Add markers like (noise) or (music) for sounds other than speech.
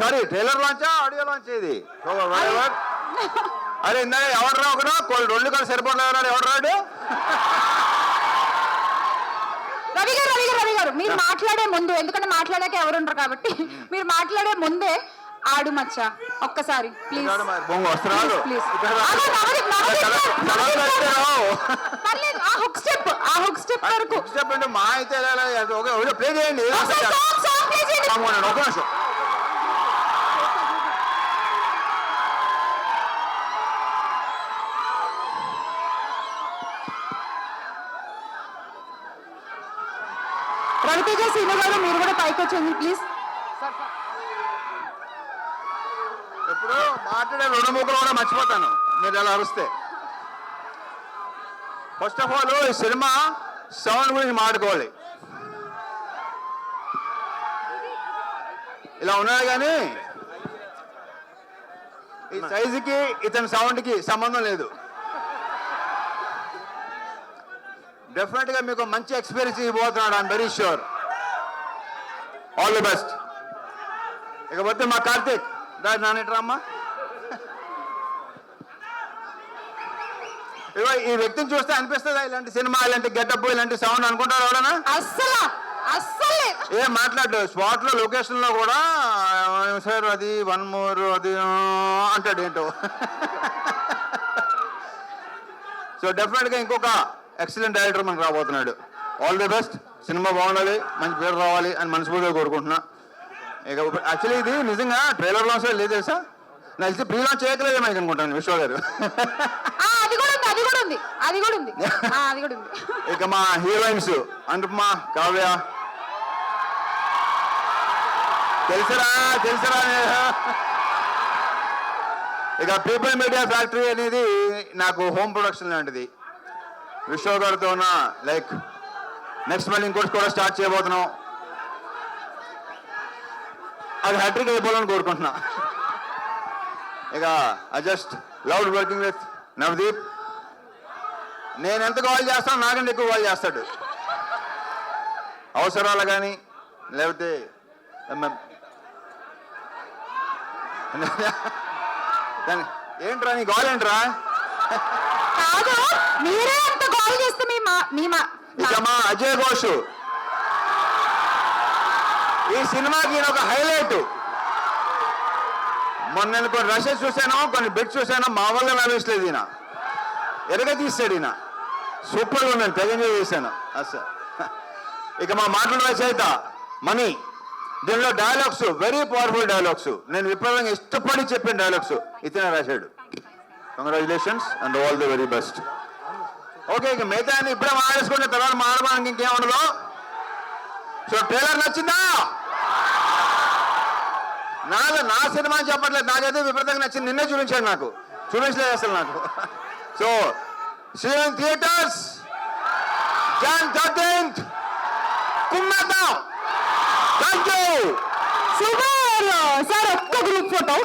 Sorry trailer లాంచా audio launch ఇది. అరే ఇందాక ఎవరు రా ఒకడు కొన్ని రెండు కలిసి సరిపోలేదు ఎవరు రాడు రవి గారు రవి గారు రవి గారు మీరు మాట్లాడే ముందు ఎందుకంటే మాట్లాడాక ఎవరు ఉండరు కాబట్టి మీరు మాట్లాడే ముందే ఆడు మచ్చ ఒక్కసారి ప్లీజ్ ప్లీజ్ ఆ హుక్ స్టెప్ ఆ హుక్ స్టెప్ వరకు చెప్పండి మా అయితే ప్లే చేయండి ఏదో ఒకటి రవితేజ సీను గారు మీరు కూడా పైకి వచ్చేయండి ప్లీజ్ ఇప్పుడు మాట్లాడే రెండు ముక్కలు కూడా మర్చిపోతాను. మీరు ఎలా అరుస్తే. ఫస్ట్ ఆఫ్ ఆల్ ఈ సినిమా సౌండ్ గురించి మాట్లాడుకోవాలి. ఇలా ఉన్నాడు కానీ ఈ సైజుకి ఇతని సౌండ్కి సంబంధం లేదు. డెఫినెట్గా మీకు మంచి ఎక్స్పీరియన్స్ ఇవ్వబోతున్నాడు I'm very sure all the best ఇకపోతే మా కార్తీక్ రా నానేట్రమ్మా ఇగో ఈ వ్యక్తిని చూస్తే అనిపిస్తుందా? ఇలాంటి సినిమా ఇలాంటి గెటప్ ఇలాంటి సౌండ్ అనుకుంటారు ఎవడనా అస్సలు అస్సలే. ఏం మాట్లాడు. స్పాట్లో లొకేషన్లో కూడా "ఆ, సార్ అది వన్ మోర్ అది ఆ" అంటాడు ఏంటో. సో డెఫినెట్గా ఇంకొక ఎక్సలెంట్ డైరెక్టర్ మనకు రాబోతున్నాడు. ఆల్ ది బెస్ట్ సినిమా బాగుండాలి మంచి పేరు రావాలి అని మనస్ఫూర్తిగా కోరుకుంటున్నా. ఇక యాక్చువల్లీ ఇది నిజంగా ట్రైలర్ లాంచ్ లేదు తెలుసా? నాకు తెలిసి ప్రీ లాంచ్ చేయకలేదేమో ఇది అనుకుంటాను విశ్వ గారు. అది కూడా ఉంది అది కూడా ఉంది అది కూడా ఉంది. అది కూడా ఉంది. (laughs) ఇక మా హీరోయిన్స్ అనుపమ కావ్య. తెలుసరా తెలుసరా ఇక పీపుల్ మీడియా ఫ్యాక్టరీ అనేది నాకు హోమ్ ప్రొడక్షన్ లాంటిది. విశ్వ గారితో ఉన్న లైక్ నెక్స్ట్ మళ్ళీ ఇంకోటి కూడా స్టార్ట్ చేయబోతున్నాం. అది హ్యాట్రిక్ అయిపోవాలని కోరుకుంటున్నా. ఇక I just love working with Navdeep నేను ఎంత కాల్ చేస్తాను నాకంటే ఎక్కువ కాల్ చేస్తాడు. అవసరాలు కానీ లేకపోతే ఏంట్రా నీ కాల్ ఏంట్రా? కాదు మీరే అంత కాల్ చేస్తే మీ మా మీ మా ఇక మా అజయ్ ఘోష్. ఈ సినిమాకి ఈయన ఒక హైలైట్. మొన్న నేను కొన్ని రషెస్ చూశాను కొన్ని బిట్స్ చూశాను మా వల్ల నవ్వేసలేదు ఈయన. ఎరగ తీస్తాడు ఈయన. సూపర్గా ఉన్నాను తెగ ఎంజాయ్ చేశాను. సార్. ఇక మా మాటలు రచయిత మనీ. దీనిలో డైలాగ్స్ వెరీ పవర్ఫుల్ డైలాగ్స్ నేను విప్లవంగా ఇష్టపడి చెప్పిన డైలాగ్స్ ఇతనే రాశాడు. Congratulations and all the very best okay ఇక మిగతా ఇప్పుడే మాట్లాడుకుంటే తర్వాత మాట్లాడడానికి ఇంకేం ఉండదు. సో ట్రైలర్ నచ్చిందా? నాలో నా సినిమా అని చెప్పట్లేదు. నాకైతే విపరీతంగా నచ్చింది. నిన్నే చూపించాడు నాకు. చూపించలేదు అసలు నాకు. So Sri theatres Jan thirteenth కుమ్మేద్దాం thank you super sir ఒక్క గ్రూప్ ఫోటో